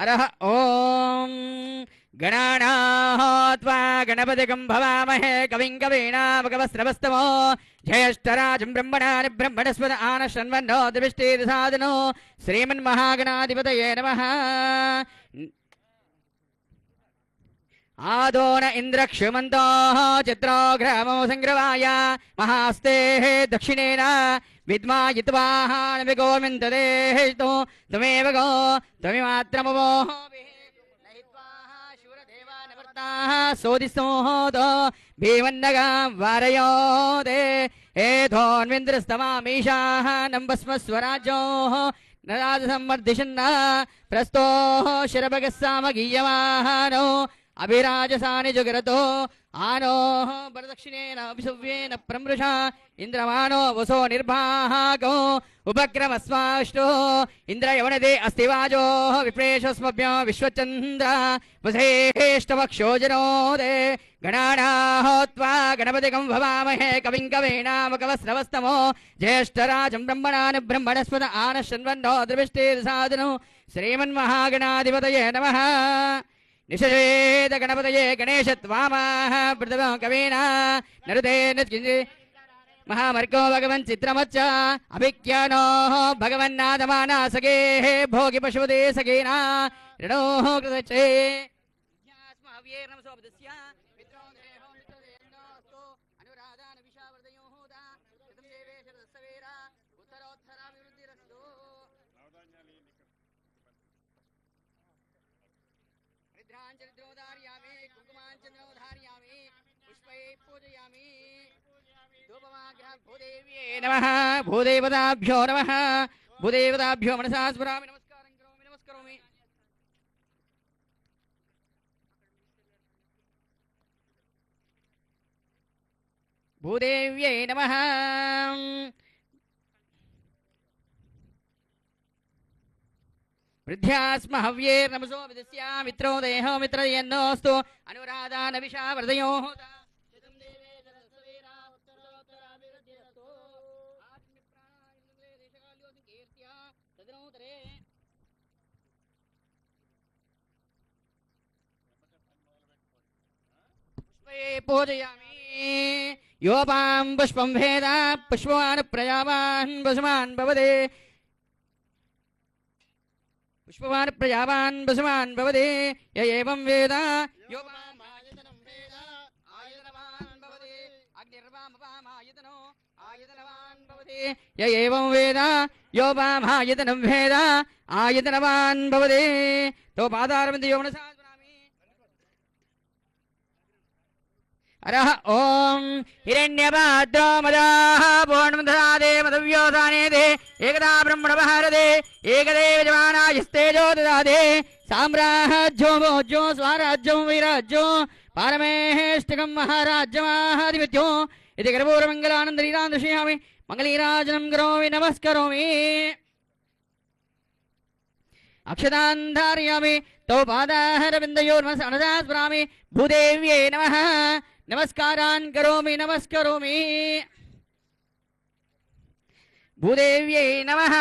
अरः ॐ गणानात्वा गणपतिकं भवामहे। कविं कवीनामकवस्त्रवस्तमो ज्येष्ठराजं ब्रह्मणानि ब्रह्मणस्पद आनशन्वन्नो दिविष्टिसादनो श्रीमन्महागणाधिपतये नमः। आदो न इन्द्रक्षुमन्तो चित्रो ग्रामो सङ्ग्रवाय महास्तेः दक्षिणेन विद्मायित्वाः गोविन्ददेहितो त्वमेव गो त्वमिमात्रमवोः सोदिसोदो भीमन्नगां वारयोदे एधोन्विन्द्रस्तमामीशाः स्वराज्योः नराजसम्मर्दिशन्न प्रस्तोः शिरभगः अभिराजसानि जुगरतो आनोः वरदक्षिणेन अभिसव्येन प्रमृषा इन्द्रमानो वसो निर्भागो उपक्रमस्वाष्टो इन्द्रयवनदे अस्ति वाजोः विप्रेषस्मभ्यो विश्वचन्द्र वसेष्टवक्षोजनोदे गणानाहोत्वा गणपतिकं भवामहे कविं कवीनामकवस्त्रवस्तमो ज्येष्ठराजं ब्रह्मणान् ब्रह्मणस्पद आनशन्वन्नो द्रविष्टिर्साधनो श्रीमन्महागणाधिपतये नमः निषेध गणपतये गणेशत्वामाः पृथव कवीना, नरुते नित्किञ्जि महामर्गो भगवन् चित्रमच्च, अभिज्ञानो भगवन्नादमाना सखेः भोगि पशुपते सखेना, ऋणोः कृतचे हरिद्राञ्जलिद्रोधारयामि कुङ्कुमाञ्चन्द्रोधारयामि पुष्पै पूजयामि। भूदेव्ये नमः, भूदेवताभ्यो नमः, भूदेवताभ्यो मनसा स्मरामि, नमस्कारं करोमि, नमस्करोमि। भूदेव्यै नमः। वृद्ध्यास्म हव्येर्नमसो विदस्या मित्रो देहो मित्रयन्नोऽस्तु। अनुराधानविषा वर्धयोः पुष्पे पूजयामि। योपां पुष्पं भेद पुष्पवान् प्रजावान् वसुमान् भवते పుష్పవాన్ ప్రజావాన్ వసుమాన్ భవతి ఏం వేద? ఏం వేద. యో వామాయతనం వేద? ఆయతనవాన్ భవతి తో పాదారమంతి యోగణ अरः ॐ हिरण्यपाद्रो मदाः पूर्णमदधादे मदव्योधाने दे एकदा ब्रह्मणपहारदे एकदेव जमानायस्तेजो ददादे साम्राज्यो भोज्यो स्वाराज्यो वैराज्यो पारमेष्टिकं महाराज्यमाहाधिपत्यो इति गर्भोरमङ्गलानन्दलीलान् दर्शयामि मङ्गलीराजनं करोमि नमस्करोमि अक्षतान् धारयामि तौ पादाहरविन्दयोर्मस अनदा स्मरामि भूदेव्यै नमः नमस्कारान् करोमि नमस्करोमि। भूदेव्यै नमः।